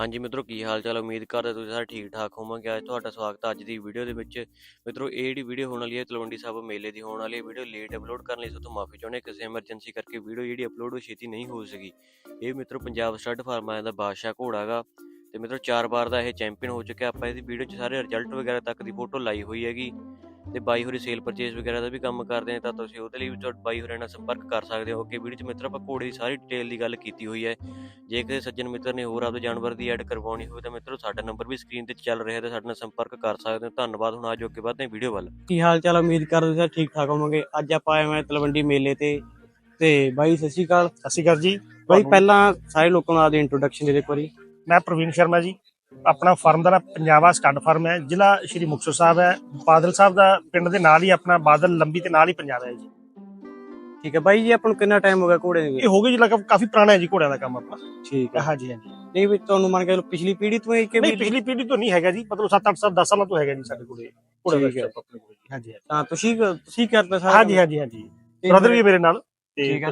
ਹਾਂਜੀ ਮਿੱਤਰੋ ਕੀ ਹਾਲ ਚਾਲ ਉਮੀਦ ਕਰਦਾ ਤੁਸੀਂ ਸਾਰੇ ਠੀਕ ਠਾਕ ਹੋਵੋਗੇ। ਅੱਜ ਤੁਹਾਡਾ ਸਵਾਗਤ ਹੈ ਅੱਜ ਦੀ ਵੀਡੀਓ ਦੇ ਵਿੱਚ। ਮਿੱਤਰੋ ਇਹ ਜਿਹੜੀ ਵੀਡੀਓ ਹੋਣ ਵਾਲੀ ਹੈ ਤਲਵੰਡੀ ਸਾਹਿਬ ਮੇਲੇ ਦੀ ਹੋਣ ਵਾਲੀ ਹੈ। ਵੀਡੀਓ ਲੇਟ ਅਪਲੋਡ ਕਰਨ ਲਈ ਸੋ ਮਾਫੀ ਚਾਹੁੰਦੇ ਹਾਂ, ਕਿਸੇ ਐਮਰਜੈਂਸੀ ਕਰਕੇ ਵੀਡੀਓ ਜਿਹੜੀ ਅਪਲੋਡ ਛੇਤੀ ਨਹੀਂ ਹੋ ਸਕੀ। ਇਹ ਮਿੱਤਰੋ ਪੰਜਾਬ ਸਟੱਡ ਫਾਰਮਾਂ ਦਾ ਬਾਦਸ਼ਾਹ ਘੋੜਾ ਗਾ। ਤੇ ਮਿੱਤਰੋ ਚਾਰ ਵਾਰ ਦਾ ਇਹ ਚੈਂਪੀਅਨ ਹੋ ਚੁੱਕਿਆ। ਆਪਾਂ ਇਹਦੀ ਵੀਡੀਓ 'ਚ ਸਾਰੇ ਰਿਜ਼ਲਟ ਵਗੈਰਾ ਤੱਕ ਦੀ ਫੋਟੋ ਲਾਈ ਹੋਈ ਹੈਗੀ। ਤੇ ਬਾਈ ਹੋਰੀ ਸੇਲ ਪਰਚੇਸ ਵਗੈਰਾ ਦਾ ਵੀ ਕੰਮ ਕਰਦੇ ਨੇ ਤਾਂ ਤੁਸੀਂ ਉਹਦੇ ਲਈ ਵੀ ਤੁਹਾਡੇ ਬਾਈ ਹੋਰਾਂ ਨਾਲ ਸੰਪਰਕ ਕਰ ਸਕਦੇ ਹੋ। ਅੱਗੇ ਵੀਡੀਓ 'ਚ ਮਿੱਤਰੋ ਆਪਾਂ ਘੋੜੇ ਦੀ ਸਾਰੀ ਡਿਟੇਲ ਦੀ ਗੱਲ ਕੀਤੀ ਹੋਈ ਹੈ। ਜੇ ਕਿਸੇ ਸੱਜਣ ਮਿੱਤਰ ਨੇ ਹੋਰ ਆਪਦੇ ਜਾਨਵਰ ਦੀ ਐਡ ਕਰਵਾਉਣੀ ਹੋਵੇ ਤਾਂ ਮਿੱਤਰੋ ਸਾਡਾ ਨੰਬਰ ਵੀ ਸਕਰੀਨ ਤੇ ਚੱਲ ਰਿਹਾ ਤੇ ਸਾਡੇ ਨਾਲ ਸੰਪਰਕ ਕਰ ਸਕਦੇ ਹੋ। ਧੰਨਵਾਦ ਹੁਣ ਆਜੋ ਅੱਗੇ ਵਧਦੇ ਹਾਂ ਵੀਡੀਓ ਵੱਲ। ਕੀ ਹਾਲ ਚਾਲ ਉਮੀਦ ਕਰਦੇ ਹਾਂ ਠੀਕ ਠਾਕ ਹੋਵੋਗੇ। ਅੱਜ ਆਪਾਂ ਆਏ ਹਾਂ ਤਲਵੰਡੀ ਮੇਲੇ ਤੇ। ਤੇ ਬਾਈ ਸਤਿ ਸ਼੍ਰੀ ਅਕਾਲ। ਸਤਿ ਸ਼੍ਰੀ ਅਕਾਲ ਜੀ। ਬਾਈ ਪਹਿਲਾਂ ਸਾਰੇ ਲੋਕਾਂ ਨੂੰ ਆਪਦੀ ਇੰਟਰੋਡਕਸ਼ਨ ਦੇ ਦੇ ਇੱਕ ਵਾਰੀ। ਮੈਂ ਪ੍ਰਵੀਨ ਸ਼ਰਮਾ ਜੀ। ਆਪਣਾ ਫਾਰਮ ਦਾ ਪੰਜਾਬਾ ਸਟੱਡ ਫਾਰਮ ਹੈ ਜ਼ਿਲ੍ਹਾ ਸ਼੍ਰੀ ਮੁਕਤਸਰ ਸਾਹਿਬ ਹੈ। ਬਾਦਲ ਸਾਹਿਬ ਦਾ ਪਿੰਡ ਦੇ ਨਾਲ ਹੀ ਆਪਣਾ ਬਾਦਲ ਲੰਬੀ ਤੇ ਨਾਲ ਹੀ ਪੰਜਾਬ ਹੈ ਜੀ। ਠੀਕ ਹੈ ਬਾਈ ਜੀ ਆਪਾਂ ਨੂੰ ਕਿੰਨਾ ਟਾਈਮ ਹੋ ਗਿਆ ਘੋੜੇ ਦੇ ਇਹ ਹੋ ਗਈ ਜੀ ਲਗਭਗ ਕਾਫੀ ਪੁਰਾਣਾ ਹੈ ਜੀ ਘੋੜਿਆਂ ਦਾ ਕੰਮ ਆਪਣਾ। ਠੀਕ ਹੈ। ਹਾਂਜੀ ਹਾਂਜੀ। ਨਹੀਂ ਵੀ ਤੁਹਾਨੂੰ ਮੰਨ ਕੇ ਪਿਛਲੀ ਪੀੜ੍ਹੀ ਤੋਂ ਹੀ ਕਿ ਨਹੀਂ ਪਿਛਲੀ ਪੀੜ੍ਹੀ ਤੋਂ ਨਹੀਂ ਹੈਗਾ ਜੀ ਮਤਲਬ 7-8 ਸਾਲ 10 ਸਾਲਾਂ ਤੋਂ ਹੈਗਾ ਜੀ ਸਾਡੇ ਕੋਲੇ ਘੋੜੇ ਦਾ। ਸ਼ੌਕ ਆਪਣੇ ਕੋਲੇ। ਹਾਂਜੀ ਤਾਂ ਤੁਸੀਂ ਤੁਸੀਂ ਕਰਦੇ ਸਾਰੇ ਹਾਂਜੀ ਹਾਂਜੀ ਹਾਂਜੀ। ਬ੍ਰਦਰ ਵੀ ਮੇਰੇ ਨਾਲ। ਠੀਕ ਹੈ।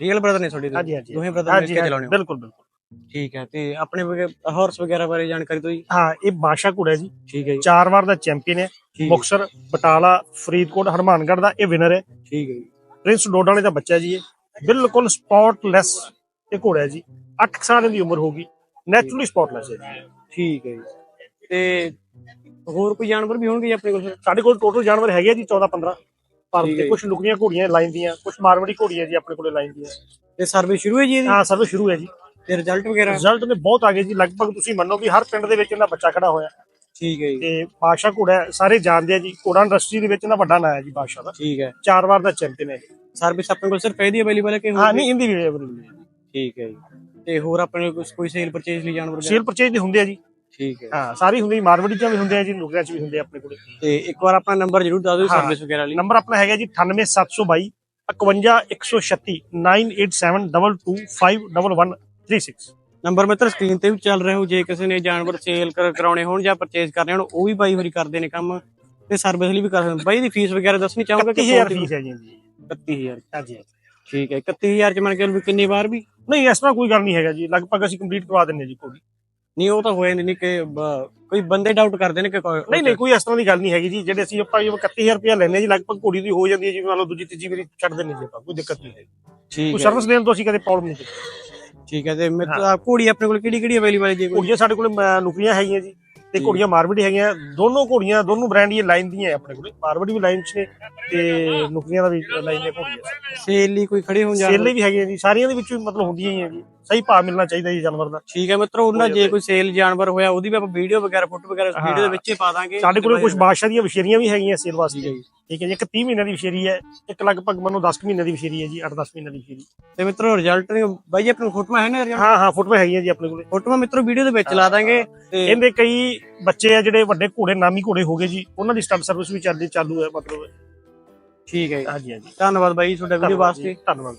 ਰੀਅਲ ਬ੍ਰਦਰ ਨੇ ਤੁਹਾਡੇ ਹਾਂਜੀ ਹਾਂਜੀ। ਦੋਵੇਂ brother ਮਿਲ ਕੇ ਚਲਾਉਣੇ। ਬਿਲਕੁਲ ਬਿਲਕੁਲ। ਠੀਕ ਹੈ ਤੇ ਆਪਣੇ ਹਾਰਸ ਵਗੈਰਾ ਬਾਰੇ ਜਾਣਕਾਰੀ ਦਿਓ ਜੀ? ਹਾਂ ਇਹ ਬਾਦਸ਼ਾਹ ਘੋੜਾ ਜੀ। ਠੀਕ ਹੈ ਜੀ। ਚਾਰ ਵਾਰ ਦਾ ਚੈਂਪੀਅਨ ਹੈ। ਠੀਕ ਮੁਕਤਸਰ ਬਟਾਲਾ ਫਰੀਦਕੋਟ ਹਰਮਾਨਗੜ੍ਹ ਦਾ ਇਹ ਵਿਨਰ ਹੈ। ਠੀਕ ਹੈ ਜੀ। ਪ੍ਰਿੰਸ ਡੋਡਾਲੇ ਦਾ ਬੱਚਾ ਜੀ ਇਹ। ਬਿਲਕੁਲ ਸਪੌਟਲੈਸ ਇਹ ਘੋੜਾ ਹੈ ਜੀ। 8 ਸਾਲ ਦੀ ਉਮਰ ਹੋਗੀ ਨੈਚੁਰਲੀ ਸਪੌਟਲੈਸ ਹੈ ਜੀ। ਠੀਕ ਹੈ ਜੀ। ਤੇ ਹੋਰ ਕੋਈ ਜਾਨਵਰ ਵੀ ਹੋਣਗੇ ਜੀ ਆਪਣੇ ਕੋਲ? ਫਿਰ? ਸਾਡੇ ਕੋਲ ਟੋਟਲ ਜਾਨਵਰ ਹੈਗੇ ਆ ਜੀ 14 15 ਪਰ ਠੀਕ ਹੈ ਤੇ ਕੁਝ ਲੁਕੀਆਂ ਘੋੜੀਆਂ ਲਾਈਨ ਦੀਆਂ ਕੁਝ ਮਾਰਵਾੜੀ ਘੋੜੀਆਂ ਜੀ ਆਪਣੇ ਕੋਲੇ ਲਾਈਨ ਦੀਆਂ। ਤੇ ਸਰਵਿਸ ਸ਼ੁਰੂ ਹੈ ਜੀ ਇਹਦੀ? ਹਾਂ ਸਰਵਿਸ ਸ਼ੁਰੂ ਹੈ ਜੀ। ਤੇ ਰਿਜ਼ਲਟ ਵਗੈਰਾ? ਰਿਜ਼ਲਟ ਨੇ ਬਹੁਤ ਆ ਗਏ ਜੀ। ਲਗਭਗ ਤੁਸੀਂ ਮੰਨੋ ਵੀ ਹਰ ਪਿੰਡ ਦੇ ਵਿੱਚ ਇਹਦਾ ਬੱਚਾ ਖੜਾ ਹੋਇਆ। ਠੀਕ ਹੈ ਜੀ। ਤੇ ਬਾਦਸ਼ਾਹ ਘੋੜਾ ਸਾਰੇ ਜਾਣਦੇ ਆ ਜੀ। ਘੋੜਾ ਇੰਡਸਟਰੀ ਦੇ ਵਿੱਚ ਇਹਦਾ ਵੱਡਾ ਨਾਂ ਹੈ ਜੀ ਬਾਦਸ਼ਾਹ ਦਾ। ਠੀਕ ਹੈ। ਚਾਰ ਵਾਰ ਦਾ ਚੈਂਪੀਅਨ ਹੈ। ਸਰਵਿਸ ਆਪਣੇ ਕੋਲ ਸਿਰਫ ਇਹਦੀ ਅਵੇਲੇਬਲ ਹੈ ਕਿ ਹਾਂ? ਨਹੀਂ ਇਹਦੀ ਵੀ available ਹੈ ਠੀਕ ਹੈ ਜੀ। ਤੇ ਹੋਰ ਆਪਣੇ ਕੋਲ ਕੋਈ ਸੇਲ ਪਰਚੇਸ ਲਈ ਜਾਨਵਰ? ਸੇਲ ਪਰਚੇਜ ਦੇ ਹੁੰਦੇ ਆ ਜੀ। ਠੀਕ ਹੈ। ਹਾਂ ਸਾਰੀ ਹੁੰਦੀ ਮਾਰਵਾੜੀ ਚ ਵੀ ਹੁੰਦੇ ਆ ਜੀ ਲੁਕਿਆਂ ਚ ਵੀ ਹੁੰਦੇ ਆ ਆਪਣੇ ਕੋਲੇ। ਤੇ ਇੱਕ ਵਾਰ ਆਪਣਾ ਨੰਬਰ ਜ਼ਰੂਰ ਦੱਸ ਦਿਓ। ਸਰਵਿਸ ਵਗੈਰਾ ਲਈ। ਨੰਬਰ ਆਪਣਾ ਹੈਗਾ ਜੀ 98722 51136 9872225136 ਨੰਬਰ ਮਿੱਤਰ ਸਕਰੀਨ ਤੇ ਵੀ ਚੱਲ ਰਿਹਾ ਹੋ ਜੇ ਕਿਸੇ ਨੇ ਜਾਨਵਰ ਸੇਲ ਕਰਾਉਣੇ ਹੋਣ ਜਾਂ ਪਰਚੇਸ ਕਰਨੇ ਹੋਣ ਉਹ ਵੀ ਬਾਈ ਵਾਰੀ ਕਰਦੇ ਨੇ ਕੰਮ ਤੇ ਸਰਵਿਸ ਲਈ ਵੀ ਕਰ ਸਕਦੇ ਬਾਈ ਦੀ ਫੀਸ ਵਗੈਰਾ ਦੱਸਣੀ ਚਾਹੋਗੇ 31000 ਫੀਸ ਹੈ ਜੀ ਇਹਦੀ। 31000 ਹਾਂਜੀ। ਠੀਕ ਹੈ 31000 ਚ ਮੰਨ ਕੇ ਵੀ ਕਿੰਨੀ ਵਾਰ ਵੀ? ਨਹੀਂ ਇਸ ਤਰ੍ਹਾਂ ਕੋਈ ਗੱਲ ਨਹੀਂ ਹੈਗਾ ਜੀ। ਲਗਭਗ ਅਸੀਂ ਕੰਪਲੀਟ ਕਰਵਾ ਦਿੰਨੇ ਜੀ ਕੋਈ। ਨਹੀਂ ਉਹ ਤਾਂ ਹੋਏ ਨਹੀਂ ਕਿ ਕੋਈ ਬੰਦੇ ਡਾਊਟ ਕਰਦੇ ਨੇ ਕਿ ਕੋਈ- ਨਹੀਂ ਨਹੀਂ ਕੋਈ ਇਸ ਤਰ੍ਹਾਂ ਦੀ ਗੱਲ ਨਹੀਂ ਹੈਗੀ ਜੀ। ਜਿਹੜੇ ਅਸੀਂ ਆਪਾਂ ਇਹ 31000 ਰੁਪਇਆ ਲੈਨੇ ਜੀ ਲਗਭਗ ਘੋੜੀ ਦੀ ਹੋ ਜਾਂਦੀ ਹੈ ਜੀ। ਮੰਨ ਲਓ ਦੂਜੀ ਤੀਜੀ ਵਾਰੀ ਛੱਡ ਦਿੰਨੇ ਜੀ ਆਪਾਂ। ਕੋਈ ਦਿੱਕਤ ਨਹੀਂ ਹੈ ਠੀਕ ਕੋਈ ਹੈ। ਸਰਵਿਸ ਦੇਣ ਤੋਂ ਅਸੀਂ ਕਦੇ ਪ੍ਰੋਬਲਮ ਨਹੀਂ ਕੀਤੀ ਠੀਕ ਹੈ ਤੇ ਮਿੱਤਰ ਘੋੜੀ ਆਪਣੇ ਕੋਲ ਕਿਹੜੀ ਕਿਹੜੀ ਅਵੇਲੇਬਲ ਹੈ ਜੀ? ਘੋੜੀਆਂ ਸਾਡੇ ਕੋਲ ਨੁਕਰੀਆਂ ਹੈਗੀਆਂ ਜੀ ਤੇ ਘੋੜੀਆਂ ਮਾਰਵਾੜੀ ਹੈਗੀਆਂ ਦੋਨੋਂ ਘੋੜੀਆਂ ਦੋਨੋਂ ਬ੍ਰਾਂਡ ਇਹ ਲਾਈਨ ਦੀਆਂ ਹੈ ਆਪਣੇ ਕੋਲੇ ਮਾਰਵਾੜੀ ਵੀ ਲਾਈਨ 'ਚ ਨੇ ਤੇ ਨੁਕਰੀਆਂ ਦਾ ਵੀ ਲਾਈਨ ਦੀਆਂ ਘੋੜੀਆਂ ਸੇਲ ਲਈ ਕੋਈ ਖੜੇ ਹੋਣ ਜਾਨਵਰ ਸੇਲੇ ਵੀ ਹੈਗੀਆਂ ਜੀ ਸਾਰੀਆਂ ਦੇ ਵਿੱਚੋਂ ਮਤਲਬ ਹੁੰਦੀਆਂ ਹੀ ਆ ਜੀ ਸਹੀ ਭਾਅ ਮਿਲਣਾ ਚਾਹੀਦਾ ਜੀ ਜਾਨਵਰ ਦਾ। ਠੀਕ ਹੈ ਮਿੱਤਰੋ ਉਹਨਾਂ ਜੇ ਕੋਈ ਸੇਲ ਜਾਨਵਰ ਹੋਇਆ ਉਹਦੀ ਵੀ ਆਪਾਂ ਵੀਡੀਓ ਵਗੈਰਾ ਫੋਟੋ ਵਗੈਰਾ ਇਸ ਵੀਡੀਓ ਦੇ ਵਿੱਚ ਹੀ ਪਾ ਦਾਂਗੇ। ਸਾਡੇ ਕੋਲ ਕੁਝ ਬਾਦਸ਼ਾਹ ਦੀਆਂ ਵਿਸ਼ੇਰੀਆਂ ਵੀ ਹੈਗੀਆਂ ਸੇਲ ਵਾਸਤੇ। ਠੀਕ ਹੈ ਜੀ। ਠੀਕ ਹੈ ਜੀ ਇੱਕ 30 ਮਹੀਨਿਆਂ ਦੀ ਵਿਸ਼ੇਰੀ ਹੈ ਇੱਕ ਲਗਭਗ ਮੰਨੋ 10 ਕੁ ਮਹੀਨਿਆਂ ਦੀ ਵਿਸ਼ੇਰੀ ਹੈ ਜੀ 8-10 ਮਹੀਨਿਆਂ ਦੀ ਵਿਸ਼ੇਰੀ। ਤੇ ਮਿੱਤਰੋ ਰਿਜ਼ਲਟ ਬਾਈ ਜੀ ਆਪਣੇ ਫੋਟੋਆਂ ਹੈ ਨਾ ਹਾਂ ਹਾਂ ਫੋਟੋਆਂ ਹੈਗੀਆਂ ਜੀ ਆਪਣੇ ਕੋਲੇ। ਫੋਟੋਆਂ ਮਿੱਤਰੋ ਵੀਡੀਓ ਦੇ ਵਿੱਚ ਲਾ ਦਾਂਗੇ ਤੇ ਇਹਦੇ ਕਈ ਬੱਚੇ ਆ ਜਿਹੜੇ ਵੱਡੇ ਘੋੜੇ ਨਾਮੀ ਘੋੜੇ ਹੋ ਗਏ ਜੀ ਉਹਨਾਂ ਦੀ ਸਟੱਡ ਸਰਵਿਸ ਵੀ ਚੱਲਦੀ ਚਾਲੂ ਹੈ ਮਤਲਬ। ਠੀਕ ਹੈ ਜੀ। ਹਾਂਜੀ ਹਾਂਜੀ। ਧੰਨਵਾਦ ਬਾਈ ਤੁਹਾਡਾ ਵੀਡੀਓ ਵਾਸਤੇ। ਧੰਨਵਾਦ